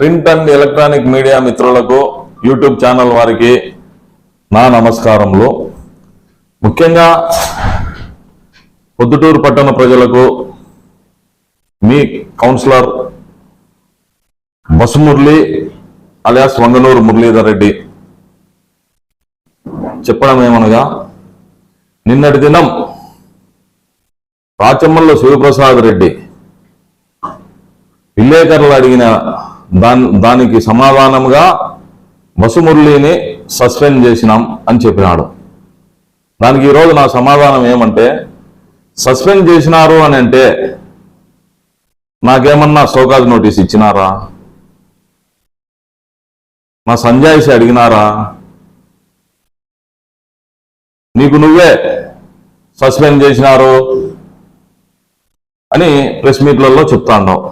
Print and electronic media మిత్రులకు YouTube channel వారికి నా నమస్కారములు. ముఖ్యంగా పొద్దుటూరు పట్టణ ప్రజలకు మీ కౌన్సిలర్ బసుమురళి అలియాస్ వంగనూరు మురళీధర్ రెడ్డి చెప్పడం ఏమనగా నిన్నటి దినం రాచమ్మల్లో శివప్రసాద్ రెడ్డి విలేకరులు అడిగిన దాని దానికి సమాధానంగా వసుమురళిని సస్పెండ్ చేసినాం అని చెప్పినాడు. దానికి ఈరోజు నా సమాధానం ఏమంటే సస్పెండ్ చేసినారు అని అంటే నాకేమన్నా సోకాజ్ నోటీస్ ఇచ్చినారా? నా సంజాయిషి అడిగినారా? నీకు నువ్వే సస్పెండ్ చేసినారు అని ప్రెస్ మీట్లలో చెప్తాండావు.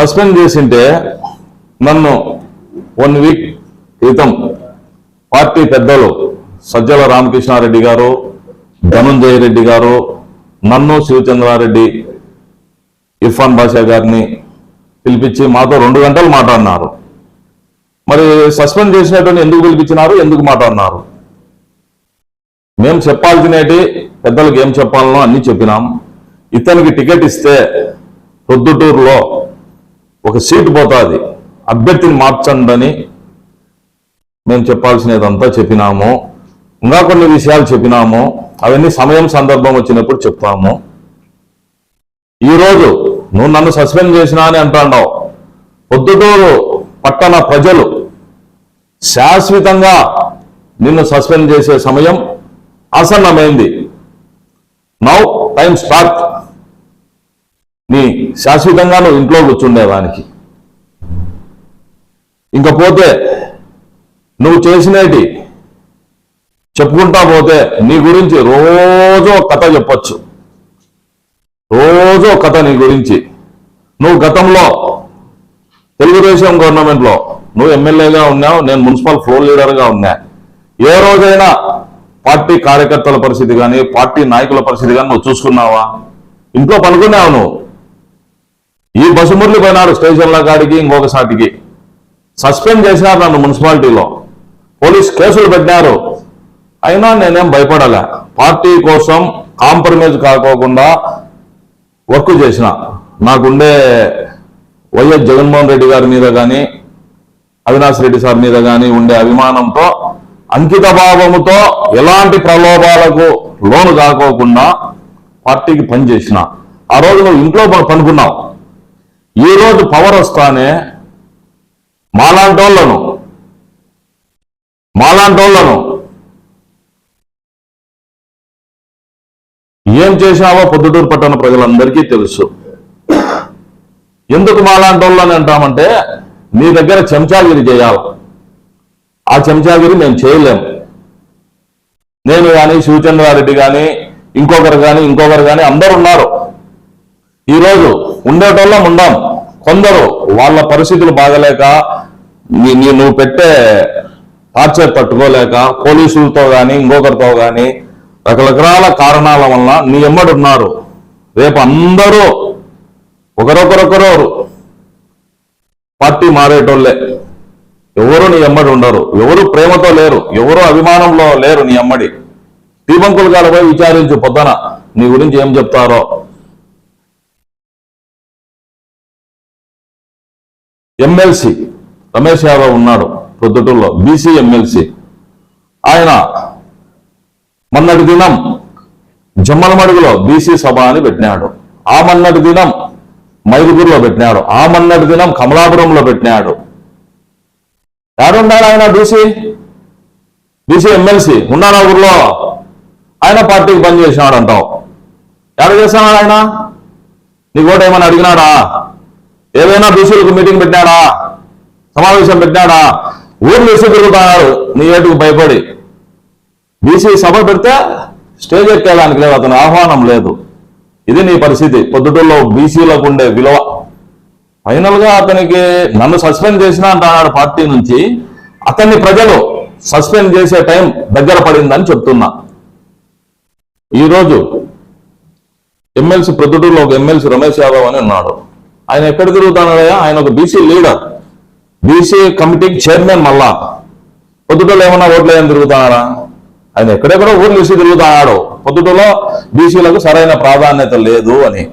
సస్పెండ్ చేసింటే నన్ను వన్ వీక్ క్రితం పార్టీ పెద్దలు సజ్జల రామకృష్ణారెడ్డి గారు ధనంజయ రెడ్డి గారు నన్ను శివచంద్రారెడ్డి ఇర్ఫాన్ బాషా గారిని పిలిపించి మాతో రెండు గంటలు మాట్లాడినారు. మరి సస్పెండ్ చేసినటువంటి ఎందుకు పిలిపించినారు ఎందుకు మాట్లాడినారు? మేము చెప్పాల్సినటి పెద్దలకు ఏం చెప్పాలనో అన్ని చెప్పినాం. ఇతనికి టికెట్ ఇస్తే పొద్దుటూరులో ఒక సీటు పోతుంది. అభ్యర్థిని మార్చండి అని మేము చెప్పాల్సినదంతా చెప్పినాము. ఇంకా కొన్ని విషయాలు చెప్పినాము. అవన్నీ సమయం సందర్భం వచ్చినప్పుడు చెప్తాము. ఈరోజు నువ్వు నన్ను సస్పెండ్ చేసినా అని అంటాడావు. పొద్దుటూరు పట్టణ ప్రజలు శాశ్వతంగా నిన్ను సస్పెండ్ చేసే సమయం ఆసన్నమైంది. Now time start. నీ శాశ్వతంగా నువ్వు ఇంట్లో కూర్చుండేవానికి. ఇంకపోతే నువ్వు చేసినటి చెప్పుకుంటా పోతే నీ గురించి రోజు కథ చెప్పచ్చు. రోజు కథ నీ గురించి. నువ్వు గతంలో తెలుగుదేశం గవర్నమెంట్లో నువ్వు ఎమ్మెల్యేగా ఉన్నావు నేను మున్సిపల్ ఫ్లోర్ లీడర్గా ఉన్నా. ఏ రోజైనా పార్టీ కార్యకర్తల పరిస్థితి కానీ పార్టీ నాయకుల పరిస్థితి కానీ నువ్వు చూసుకున్నావా? ఇంట్లో పనుకున్నావు నువ్వు? ఈ పోయినాడు స్టేషన్ల కాడికి ఇంకొక సాటికి. సస్పెండ్ చేసినారు నన్ను మున్సిపాలిటీలో. పోలీస్ కేసులు పెట్టినారు. అయినా నేనేం భయపడలే. పార్టీ కోసం కాంప్రమైజ్ కాకోకుండా వర్క్ చేసిన. నాకుండే వైఎస్ జగన్మోహన్ రెడ్డి గారి మీద కానీ అవినాష్ రెడ్డి సార్ మీద కానీ ఉండే అభిమానంతో అంకిత భావముతో ఎలాంటి ప్రలోభాలకు లోను కాకోకుండా పార్టీకి పనిచేసిన ఆ రోజు నువ్వు ఇంట్లో పనుకున్నావు. ఈ రోజు పవర్ వస్తానే మాలాంటోళ్ళను. మాలాంటోళ్ళను. ఏం చేశావో పొద్దుటూరు పట్టణ ప్రజలందరికీ తెలుసు. ఎందుకు మాలాంటోళ్ళని అంటామంటే నీ దగ్గర చెంచాగిరి చేయాలి. ఆ చెంచాగిరి మేము చేయలేము. నేను కానీ శివచంద్రారెడ్డి కానీ ఇంకొకరు కానీ ఇంకొకరు కానీ అందరు ఉన్నారు. ఈరోజు ఉండేటోళ్ళం ఉండాం. కొందరు వాళ్ళ పరిస్థితులు బాగలేక నీ- నువ్వు పెట్టే టార్చర్ తట్టుకోలేక పోలీసులతో కానీ ఇంకొకరితో కానీ రకరకాల కారణాల వలన నీ ఎమ్మడున్నారు రేపు అందరూ ఒకరొకరొకరు పార్టీ మారేటోళ్ళే. ఎవరు నీ ఎమ్మడి ఉండరు. ఎవరు ప్రేమతో లేరు. ఎవరు అభిమానంలో లేరు నీ అమ్మడి దీపంకులు గారు పోయి విచారించు పొద్దున. నీ గురించి ఏం చెప్తారో. ఎమ్మెల్సీ రమేష్ యాదవ్ ఉన్నాడు ప్రొద్దుటూరులో బీసీ ఎమ్మెల్సీ ఆయన మొన్నటి దినం జమ్మలమడుగులో బీసీ సభ అని పెట్టినాడు. ఆ మొన్నటి దినం మైదుగురులో పెట్టినాడు. ఆ మొన్నటి దినం కమలాపురంలో పెట్టినాడు. ఎవరున్నారు ఆయన బీసీ బీసీ ఎమ్మెల్సీ ఉన్నాడా ఊర్లో? ఆయన పార్టీకి పనిచేసినాడు అంటావు ఎక్కడ చేస్తున్నాడు ఆయన? నీ కూడా ఏమైనా అడిగినాడా? ఏదైనా బీసీలకు మీటింగ్ పెట్టాడా సమావేశం పెట్టాడా ఊర్లు వేసి తిరుగుతున్నాడు నీ ఏటుకు భయపడి. బీసీ సభ పెడితే స్టేజ్ ఎక్కేదానికి లేదు. అతను ఆహ్వానం లేదు. ఇది నీ పరిస్థితి. పొద్దుటూరులో బీసీలకు ఉండే విలువ. ఫైనల్గా అతనికి నన్ను సస్పెండ్ చేసినా అంటున్నాడు పార్టీ నుంచి. అతన్ని ప్రజలు సస్పెండ్ చేసే టైం దగ్గర పడిందని చెప్తున్నా. ఈరోజు ఎమ్మెల్సీ ప్రొద్దుటూరులో ఒక ఎమ్మెల్సీ రమేష్ యాదవ్ అని ఉన్నాడు. ఆయన ఎక్కడ తిరుగుతున్నాడయా ఆయన ఒక బీసీ లీడర్. బీసీ కమిటీకి చైర్మన్ మళ్ళా. పొద్దుటలో ఏమన్నా ఓట్లు ఏం తిరుగుతున్నారా ఆయన ఎక్కడెక్కడో ఊర్లు వేసి తిరుగుతున్నాడు. పొద్దుటలో బీసీలకు సరైన ప్రాధాన్యత లేదు అని.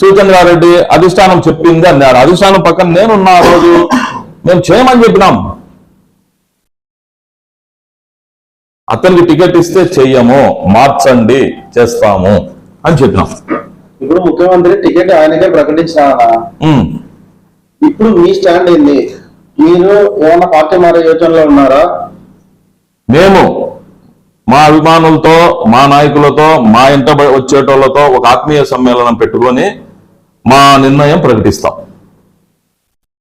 సూచంద్రారెడ్డి అధిష్టానం చెప్పింది అన్నాడు అధిష్టానం పక్కన నేనున్నా ఆ రోజు. మేము చేయమని చెప్పినాం. అతనికి టికెట్ ఇస్తే చెయ్యము. మార్చండి. చేస్తాము. అని చెప్పినాం. ఇప్పుడు ముఖ్యమంత్రి టికెట్ ఆయనకే ప్రకటించినా. ఇప్పుడు మీ స్టాండ్ ఏంది? మీరు ఏమన్నా పార్టీ మారే యోచనలో ఉన్నారా? మేము మా అభిమానులతో మా నాయకులతో మా ఇంట వచ్చేటోళ్ళతో ఒక ఆత్మీయ సమ్మేళనం పెట్టుకొని మా నిర్ణయం ప్రకటిస్తాం.